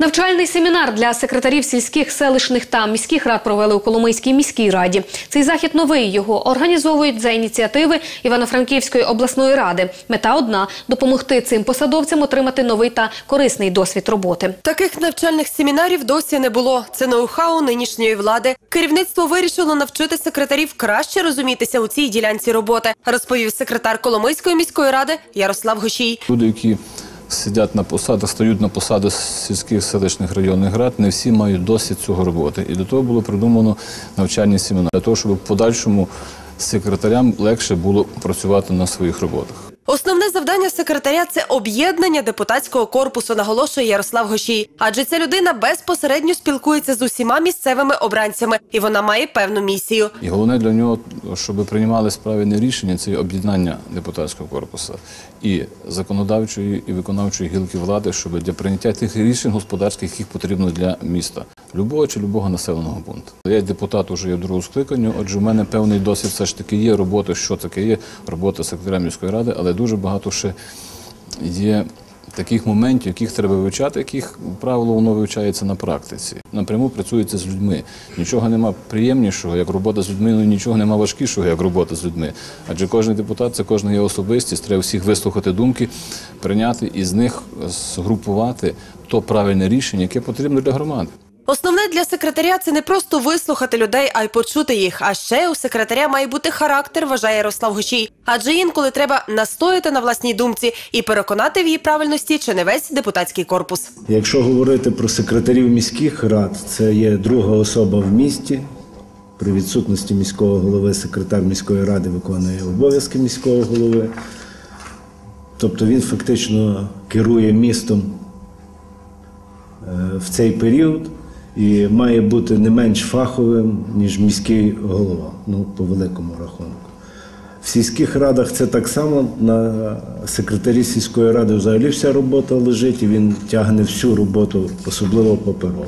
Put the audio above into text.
Навчальний семінар для секретарів сільських, селищних та міських рад провели у Коломийській міській раді. Цей захід новий. Його організовують за ініціативи Івано-Франківської обласної ради. Мета одна – допомогти цим посадовцям отримати новий та корисний досвід роботи. Таких навчальних семінарів досі не було. Це ноу-хау нинішньої влади. Керівництво вирішило навчити секретарів краще розумітися у цій ділянці роботи, розповів секретар Коломийської міської ради Ярослав Гошій. Люди, які сидять на посадах, стають на посади сільських селищних районних рад, не всі мають досвід цього роботи. І до того було придумано навчальні семінари, для того, щоб в подальшому секретарям легше було працювати на своїх роботах. Основне завдання секретаря це об'єднання депутатського корпусу, наголошує Ярослав Гошій. Адже ця людина безпосередньо спілкується з усіма місцевими обранцями, і вона має певну місію. І головне для нього, щоб приймали правильне рішення, це об'єднання депутатського корпусу і законодавчої і виконавчої гілки влади, щоб для прийняття тих рішень господарських, яких потрібно для міста, любого чи любого населеного пункту. Я депутат уже є другого скликання, отже, в мене певний досвід все ж таки є робота, що таке є робота секретаря міської ради, але дуже багато ще є таких моментів, яких треба вивчати, яких правило воно вивчається на практиці. Напряму працюється з людьми. Нічого нема приємнішого, як робота з людьми, ну нічого нема важкішого, як робота з людьми. Адже кожен депутат це кожна є особистість, треба всіх вислухати думки, прийняти і з них згрупувати то правильне рішення, яке потрібно для громади. Основне для секретаря це не просто вислухати людей, а й почути їх. А ще у секретаря має бути характер, вважає Ярослав Гошій. Адже інколи треба настояти на власній думці і переконати в її правильності чи не весь депутатський корпус. Якщо говорити про секретарів міських рад, це є друга особа в місті. При відсутності міського голови секретар міської ради виконує обов'язки міського голови. Тобто він фактично керує містом е, в цей період і має бути не менш фаховим, ніж міський голова, ну, по великому рахунку. В сільських радах це так само. На секретарі сільської ради взагалі вся робота лежить, і він тягне всю роботу, особливо паперову.